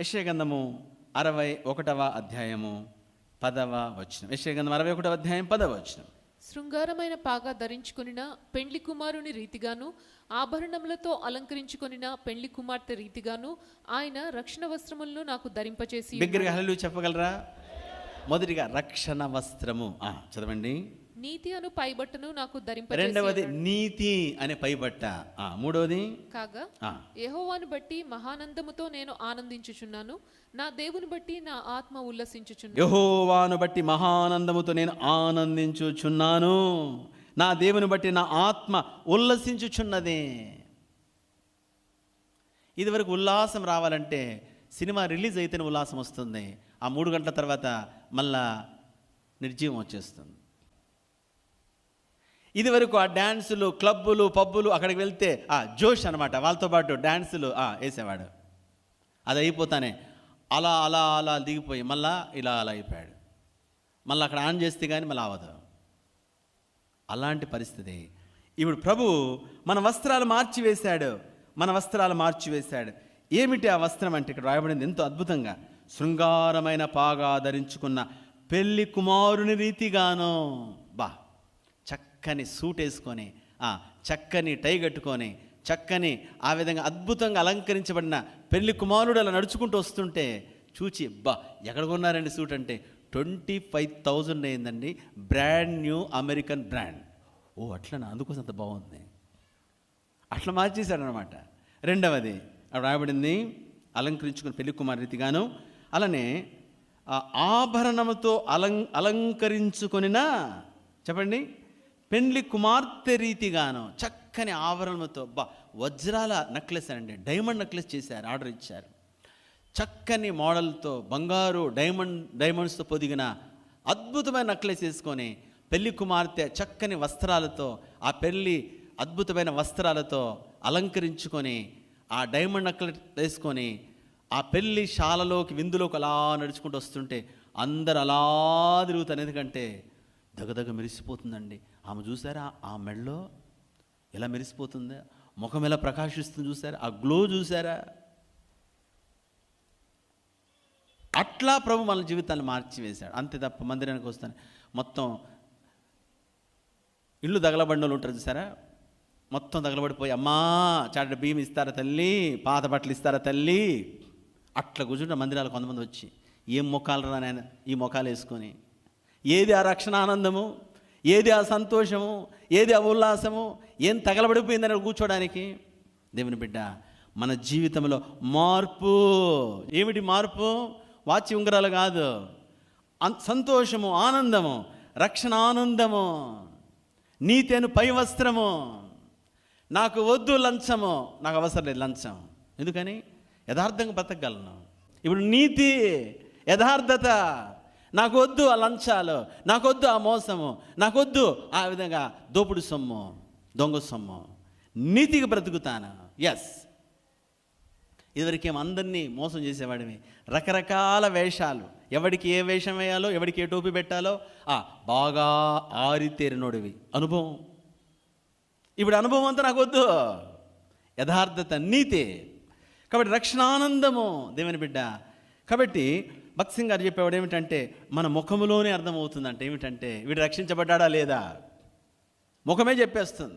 యశ్యగంధము అరవై ఒకటవ అధ్యాయము పదవ వచనం. యశ్యగంధం అరవై ఒకటవ అధ్యాయం పదవ వచనం. శృంగారమైన పాగా ధరించుకొనిన పెండ్లి కుమారుని రీతిగాను ఆభరణములతో అలంకరించుకొనిన పెండ్లి కుమార్తె రీతిగాను ఆయన రక్షణ వస్త్రములను నాకు ధరింపచేసి బిగ్గరగా హల్లు చెప్పగలరా? మొదటిగా రక్షణ వస్త్రము. చదవండి. నీతి అను పైబట్టను నాకు ధరింపచేసి రెండవది నీతి అనే పైబట్ట. ఆ, మూడవది? కాగా యెహోవాను బట్టి మహానందముతో నేను ఆనందించుచున్నాను. నా దేవుని బట్టి నా ఆత్మ ఉల్లసించుచున్నాను. యెహోవాను బట్టి మహానందముతో నేను ఆనందించుచున్నాను. నా దేవుని బట్టి నా ఆత్మ ఉల్లసించుచున్నది. ఇదివరకు ఉల్లాసం రావాలంటే సినిమా రిలీజ్ అయితేనే ఉల్లాసం వస్తుంది. ఆ మూడు గంటల తర్వాత మళ్ళా నిర్జీవం వచ్చేస్తుంది. ఇదివరకు ఆ డ్యాన్సులు క్లబ్బులు పబ్బులు అక్కడికి వెళ్తే ఆ జోష్ అనమాట వాళ్ళతో పాటు డ్యాన్సులు వేసేవాడు. అది అయిపోతానే. అలా అలా అలా దిగిపోయి మళ్ళా ఇలా అలా అయిపోయాడు. మళ్ళీ అక్కడ ఆన్ చేస్తే కానీ మళ్ళీ అవదు అలాంటి పరిస్థితి. ఇప్పుడు ప్రభు మన వస్త్రాలు మార్చివేశాడు. మన వస్త్రాలు మార్చివేశాడు. ఏమిటి ఆ వస్త్రం అంటే ఇక్కడ రాయబడింది ఎంతో అద్భుతంగా. శృంగారమైన పాగా ధరించుకున్న పెళ్ళి కుమారుని రీతిగానో. చక్కని సూట్ వేసుకొని చక్కని టై కట్టుకొని చక్కని ఆ విధంగా అద్భుతంగా అలంకరించబడిన పెళ్ళి కుమారుడు అలా నడుచుకుంటూ వస్తుంటే చూచి బా ఎక్కడ కొన్నారండి సూట్ అంటే ట్వంటీ ఫైవ్ థౌజండ్ అయిందండి బ్రాండ్ న్యూ అమెరికన్ బ్రాండ్. ఓ అట్లనా? అందుకోసం అంత బాగుంది. అట్లా మార్చేశాడనమాట రెండవది అక్కడ రాయబడింది అలంకరించుకుని పెళ్ళి కుమార్ రీతిగాను అలానే ఆభరణముతో అలం అలంకరించుకొనినా చెప్పండి పెండ్లి కుమార్తె రీతిగాను చక్కని ఆవరణతో బా వజ్రాల నెక్లెస్ అండి డైమండ్ నెక్లెస్ చేశారు ఆర్డర్ ఇచ్చారు. చక్కని మోడల్తో బంగారు డైమండ్ డైమండ్స్తో పొదిగిన అద్భుతమైన నెక్లెస్ వేసుకొని పెళ్ళి కుమార్తె చక్కని వస్త్రాలతో ఆ పెళ్ళి అద్భుతమైన వస్త్రాలతో అలంకరించుకొని ఆ డైమండ్ నెక్లెస్ వేసుకొని ఆ పెళ్ళి శాలలోకి విందులోకి అలా నడుచుకుంటూ వస్తుంటే అందరు అలా తిరుగుతారు. ఎందుకంటే దగదగ మెరిసిపోతుందండి. ఆమె చూసారా? ఆ మెడలో ఎలా మెరిసిపోతుంది? ముఖం ఎలా ప్రకాశిస్తుంది చూసారా? ఆ గ్లో చూసారా? అట్లా ప్రభు మన జీవితాన్ని మార్చివేశాడు. అంతే తప్ప మందిరానికి వస్తాను. మొత్తం ఇల్లు తగలబడిన వాళ్ళు ఉంటారు చూసారా? మొత్తం తగలబడిపోయి అమ్మా చాట బియ్యం ఇస్తారా తల్లి? పాత బట్టలు ఇస్తారా తల్లి? అట్లా కూర్చుంటే మందిరాలు కొంతమంది వచ్చి ఏం మొక్కలు రా నాయన? ఈ మొఖాలు వేసుకొని ఏది ఆ రక్షణ ఆనందము? ఏది ఆ సంతోషము? ఏది ఆ ఉల్లాసము? ఏం తగలబడిపోయిందని కూర్చోడానికి? దేవుని బిడ్డ మన జీవితంలో మార్పు. ఏమిటి మార్పు? వాచి ఉంగరాలు కాదు. అన్- సంతోషము ఆనందము రక్షణ ఆనందము నీతేను పై వస్త్రము. నాకు వద్దు లంచము. నాకు అవసరం లేదు లంచం. ఎందుకని? యథార్థంగా బ్రతకగలను ఇప్పుడు నీతి యథార్థత నాకు వద్దు ఆ లంచాలు నాకొద్దు ఆ మోసము నాకొద్దు ఆ విధంగా దోపుడు సొమ్ము దొంగ సొమ్ము. నీతికి బ్రతుకుతాను. ఎస్ ఇదివరకేం అందరినీ మోసం చేసేవాడివి. రకరకాల వేషాలు. ఎవడికి ఏ వేషం వేయాలో ఎవడికి ఏ టోపీ పెట్టాలో ఆ బాగా ఆరితేరినోడివి అనుభవం. ఇప్పుడు అనుభవం అంతా నాకు వద్దు యథార్థత నీతే. కాబట్టి రక్షణానందము దేవుని బిడ్డ. కాబట్టి భక్త్ గారు చెప్పేవాడు ఏమిటంటే మన ముఖములోనే అర్థమవుతుందంటే. ఏమిటంటే వీడు రక్షించబడ్డాడా లేదా? ముఖమే చెప్పేస్తుంది.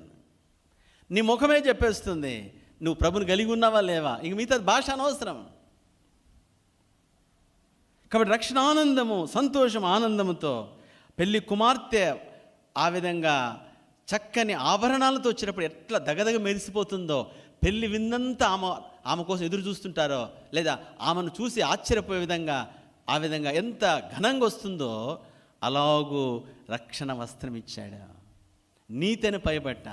నీ ముఖమే చెప్పేస్తుంది. నువ్వు ప్రభుని కలిగి ఉన్నావా లేవా? ఇంక మిగతా భాష అనవసరం. కాబట్టి రక్షణ ఆనందము సంతోషం ఆనందముతో పెళ్ళి కుమార్తె ఆ విధంగా చక్కని ఆభరణాలతో వచ్చినప్పుడు ఎట్లా దగదగ మెరిసిపోతుందో పెళ్ళి విందంతా ఆమె ఆమె కోసం ఎదురు చూస్తుంటారో లేదా ఆమెను చూసి ఆశ్చర్యపోయే విధంగా ఆ విధంగా ఎంత ఘనంగా వస్తుందో అలాగూ రక్షణ వస్త్రం ఇచ్చాడు. నీతిని పైబట్ట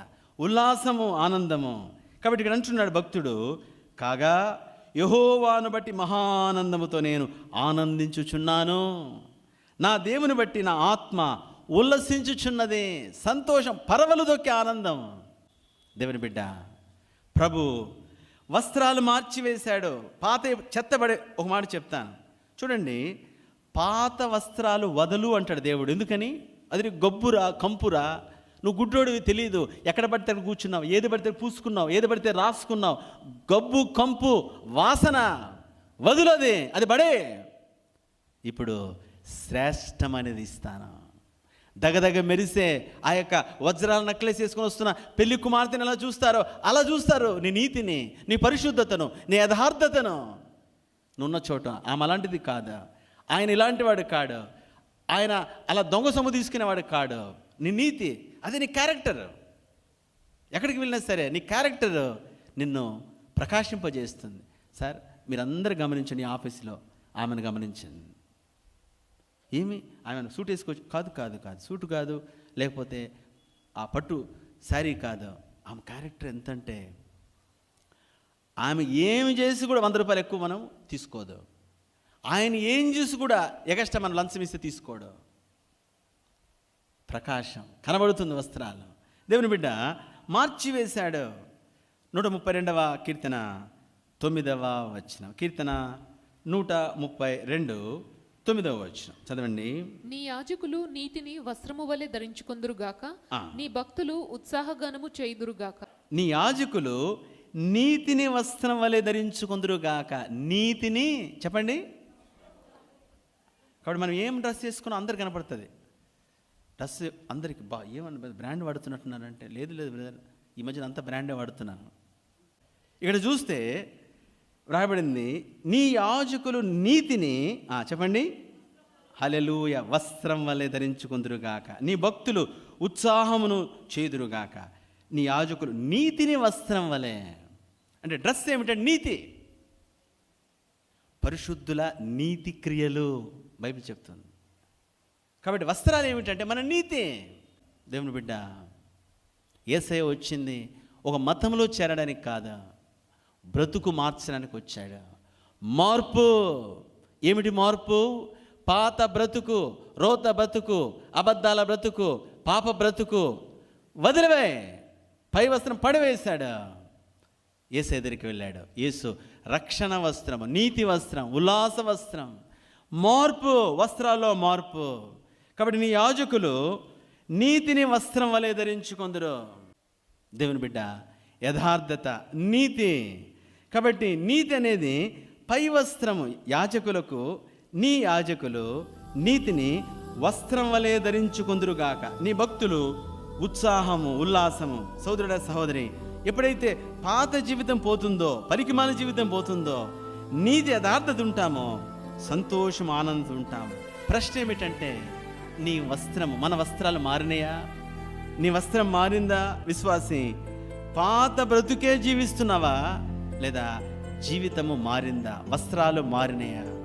ఉల్లాసము ఆనందము. కాబట్టి ఇక్కడ అంటున్నాడు భక్తుడు కాగా యహోవాను బట్టి మహానందముతో నేను ఆనందించుచున్నాను. నా దేవుని బట్టి నా ఆత్మ ఉల్లసించుచున్నది. సంతోషం పరవలు దొక్కే ఆనందం. దేవుని బిడ్డ ప్రభు వస్త్రాలు మార్చివేశాడు. పాత చెత్తబడే ఒక మాట చెప్తాను. చూడండి పాత వస్త్రాలు వదలు అంటాడు దేవుడు. ఎందుకని? అది గబ్బురా గొబ్బురా కంపురా నువ్వు గుడ్డోడివి తెలియదు ఎక్కడ పడితే అక్కడ కూర్చున్నావు ఏది పడితే పూసుకున్నావు ఏది పడితే రాసుకున్నావు. గబ్బు కంపు వాసన వదులది అది బడే ఇప్పుడు శ్రేష్టమనేది ఇస్తాను దగదగ మెరిసే ఆ యొక్క వజ్రాల నక్లెస్ వేసుకొని వస్తున్న పెళ్ళి కుమార్తెని ఎలా చూస్తారో అలా చూస్తారు. నీ నీతిని నీ పరిశుద్ధతను నీ యథార్థతను. నున్న చోట. ఆమె అలాంటిది కాదు. ఆయన ఇలాంటి వాడు కాడు. ఆయన అలా దొంగ సొమ్ము తీసుకునేవాడు కాడు. నీ నీతి అది నీ క్యారెక్టర్ ఎక్కడికి వెళ్ళినా సరే నీ క్యారెక్టర్ నిన్ను ప్రకాశింపజేస్తుంది. సార్ మీరందరూ గమనించండి ఈ ఆఫీస్లో. ఆమెను గమనించండి. ఏమి? ఆమెను సూట్ వేసుకోవచ్చు? కాదు కాదు కాదు. సూటు కాదు. లేకపోతే ఆ పట్టు శారీ కాదు. ఆమె క్యారెక్టర్ ఎంతంటే ఆమె ఏమి చేసి కూడా వంద రూపాయలు ఎక్కువ మనం తీసుకోదు. ఆయన ఏం చేసి కూడా ఎగస్ట్రా మనం లంచం ఇస్తే తీసుకోడు. ప్రకాశం కనబడుతుంది వస్త్రాలు. దేవుని బిడ్డ మార్చివేశాడు నూట ముప్పై రెండవ కీర్తన తొమ్మిదవ వచ్చిన కీర్తన నూట ముప్పై రెండు తొమ్మిదవ వచ్చిన చదవండి. నీ యాజకులు నీతిని వస్త్రము వలె ధరించుకొందురుగాక. నీ భక్తులు ఉత్సాహగానము చేయుదురుగాక నీ యాజకులు నీతిని వస్త్రం వలె ధరించుకుందరుగాక నీతిని చెప్పండి. కాబట్టి మనం ఏం డ్రెస్ చేసుకున్నా అందరు కనపడుతుంది. డ్రెస్ అందరికి బా ఏమన్నా బ్రాండ్ వాడుతున్నట్టున్నారంటే లేదు లేదు బ్రదర్ ఈ మధ్యన అంత బ్రాండే వాడుతున్నాను. ఇక్కడ చూస్తే రాయబడింది నీ యాజకులు నీతిని చెప్పండి. హలెలూయ వస్త్రం వలె ధరించుకుందురుగాక నీ భక్తులు ఉత్సాహమును చేదురుగాక నీ యాజకులు నీతిని వస్త్రం వలె అంటే డ్రెస్ ఏమిటంటే నీతి. పరిశుద్ధుల నీతి క్రియలు బైబిల్ చెప్తుంది. కాబట్టి వస్త్రాలు ఏమిటంటే మన నీతి. దేవుని బిడ్డ ఏసయ వచ్చింది ఒక మతంలో చేరడానికి కాదా? బ్రతుకు మార్చడానికి వచ్చాడు. మార్పు ఏమిటి మార్పు? పాత బ్రతుకు రోత బ్రతుకు అబద్ధాల బ్రతుకు పాప బ్రతుకు వదిలివే. పై వస్త్రం పడివేశాడు. యేసు ఎదురికి వెళ్ళాడు. యేసు రక్షణ వస్త్రం నీతి వస్త్రం ఉల్లాస వస్త్రం మార్పు వస్త్రాల్లో మార్పు. కాబట్టి నీ యాజకులు నీతిని వస్త్రం వలె ధరించుకుందరు. దేవుని బిడ్డ యథార్థత నీతి. కాబట్టి నీతి అనేది పై వస్త్రము. యాజకులకు నీ యాజకులు నీతిని వస్త్రం వలె ధరించుకుందురుగాక నీ భక్తులు ఉత్సాహము ఉల్లాసము. సోదరుడ సహోదరి ఎప్పుడైతే పాత జీవితం పోతుందో పరికిమాల జీవితం పోతుందో నీది యథార్థత ఉంటామో సంతోషం ఆనందం ఉంటాము. ప్రశ్న ఏమిటంటే నీ వస్త్రము మన వస్త్రాలు మారినాయా? నీ వస్త్రం మారిందా? విశ్వాసి పాత బ్రతుకే జీవిస్తున్నావా? లేదా జీవితము మారిందా? వస్త్రాలు మారినాయా?